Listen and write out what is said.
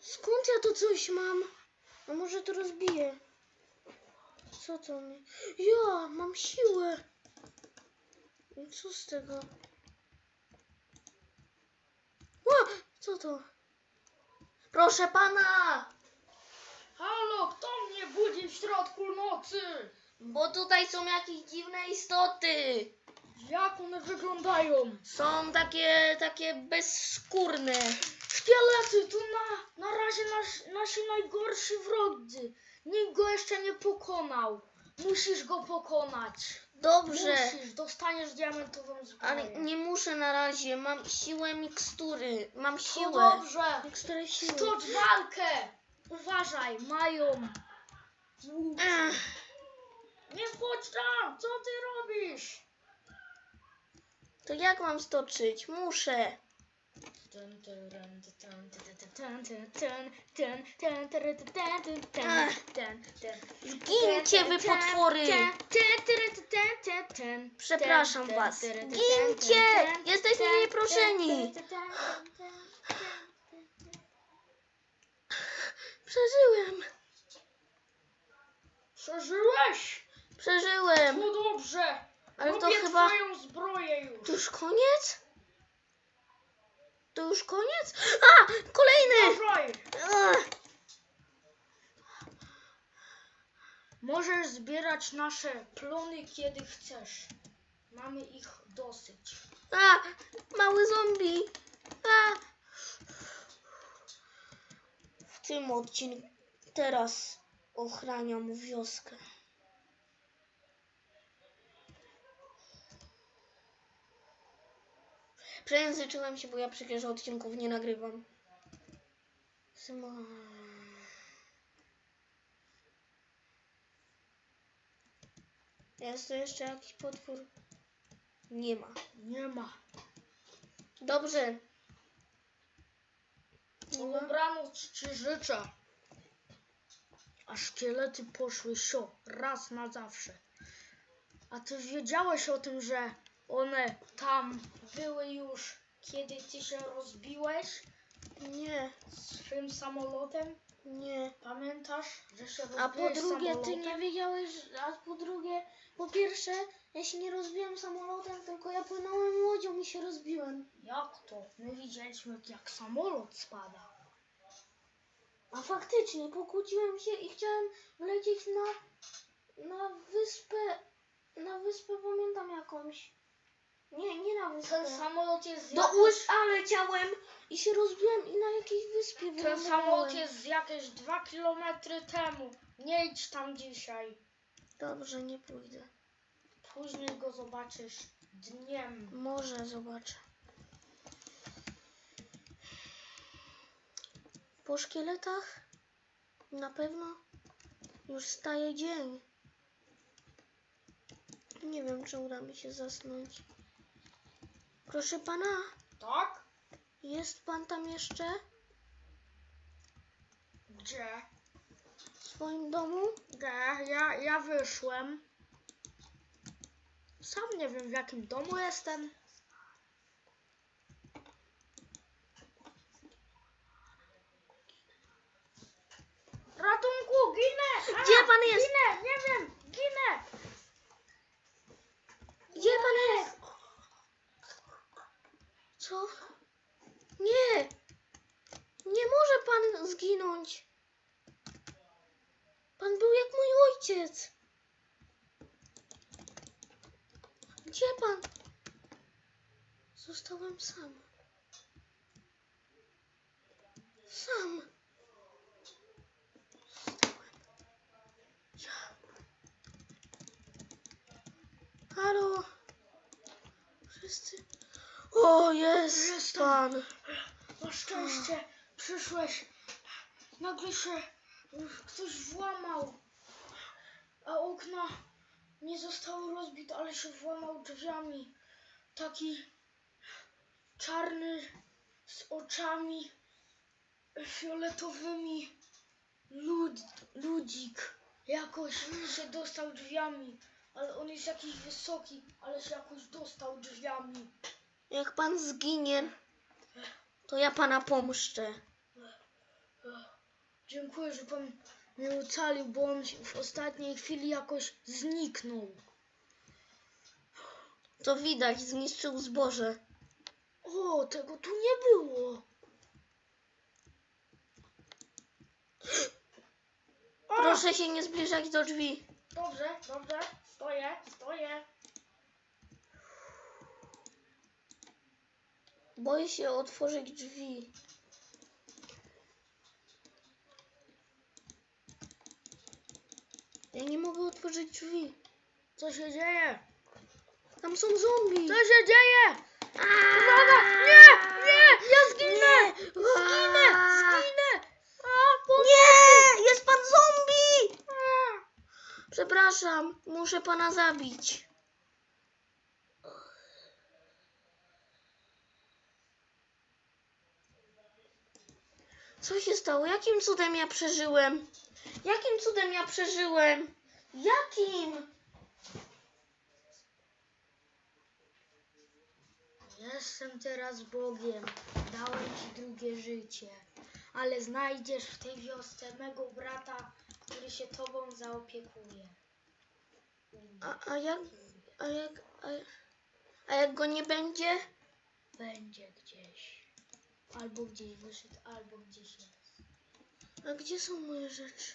Skąd ja to coś mam? A może to rozbiję? Co to mi? Ja, mam siłę. I co z tego? Ła, co to? Proszę pana! Halo, kto mnie budzi w środku nocy? Bo tutaj są jakieś dziwne istoty. Jak one wyglądają? Są takie, takie bezskórne. Szkielety to na, na razie nas, nasi najgorsi wrodzy. Nikt go jeszcze nie pokonał. Musisz go pokonać. Dobrze, Musisz, dostaniesz diamentową zbroję. ale nie muszę na razie. Mam siłę mikstury. Mam To siłę. dobrze. Miksturę siły. Stocz walkę. Uważaj, mają. Ech, Nie wchodź tam, co ty robisz? to jak mam stoczyć? Muszę. Zgincie wy potwory! Przepraszam was. Gincie! Jesteśmy nieproszeni. Przeżyłem. Przeżyłeś? Przeżyłem. No dobrze. Ale to chyba... twoją zbroję już. To już koniec? To już koniec? A! Kolejny! Możesz zbierać nasze plony kiedy chcesz. Mamy ich dosyć. A! Mały zombie! A! W tym odcinku teraz ochraniam wioskę. Przejęzyczyłem się, bo ja przecież odcinków nie nagrywam. Jest tu jeszcze jakiś potwór? Nie ma. Nie ma. Dobrze. Dobranoc ci życzę. A szkielety poszły sio, raz na zawsze. A ty wiedziałeś o tym, że one tam były już, kiedy ty się rozbiłeś Nie, swym samolotem? nie. Pamiętasz, że się rozbiłeś A po drugie, ty samolotem? nie wiedziałeś, a po drugie, po pierwsze, ja się nie rozbiłem samolotem, tylko ja płynąłem łodzią i się rozbiłem. Jak to? My widzieliśmy, jak samolot spada. A faktycznie, pokłóciłem się i chciałem lecieć na, na wyspę, na wyspę pamiętam jakąś. Nie, nie na Ten wyspę. samolot jest z Do jakieś- USA leciałem i się rozbiłem i na jakiejś wyspie Ten wylądowałem. samolot jest z jakieś dwa kilometry temu. Nie idź tam dzisiaj. Dobrze, nie pójdę. Później go zobaczysz dniem. Może zobaczę. Po szkieletach na pewno już staje dzień. Nie wiem, czy uda mi się zasnąć. Proszę pana, Tak? jest pan tam jeszcze Gdzie? w swoim domu? Gdzie? Ja, ja wyszłem. Sam nie wiem w jakim domu jestem. Ratunku, ginę! A, Gdzie pan jest? Ginę, nie wiem, ginę! Gdzie pan jest? Co? Nie! Nie może pan zginąć. Pan był jak mój ojciec. Gdzie pan? Zostałem sam. Sam. Zostałem. Ja. Halo? Wszyscy? O, jest Jestem. Na szczęście przyszłeś. Nagle się ktoś włamał. A okna nie zostały rozbite, ale się włamał drzwiami. Taki czarny z oczami fioletowymi lud, ludzik. Jakoś się dostał drzwiami. Ale on jest jakiś wysoki, ale się jakoś dostał drzwiami. Jak pan zginie, to ja pana pomszczę. Dziękuję, że pan mnie ocalił, bo on w ostatniej chwili jakoś zniknął. To widać, zniszczył zboże. O, tego tu nie było. Proszę się nie zbliżać do drzwi. Dobrze, dobrze. Stoję, stoję. Boję się otworzyć drzwi. Ja nie mogę otworzyć drzwi. Co się dzieje? Tam są zombie. Co się dzieje? Uwaga! Nie, nie, ja zginę! Zginę! Zginę! A. Nie! Jest pan zombie! Przepraszam, muszę pana zabić. Co się stało? Jakim cudem ja przeżyłem? Jakim cudem ja przeżyłem? Jakim? Jestem teraz Bogiem. Dałem ci drugie życie. Ale znajdziesz w tej wiosce mego brata, który się tobą zaopiekuje. A, a jak... A jak... A, a jak go nie będzie? Będzie gdzieś. Albo gdzieś wyszedł, albo gdzieś jest. A gdzie są moje rzeczy?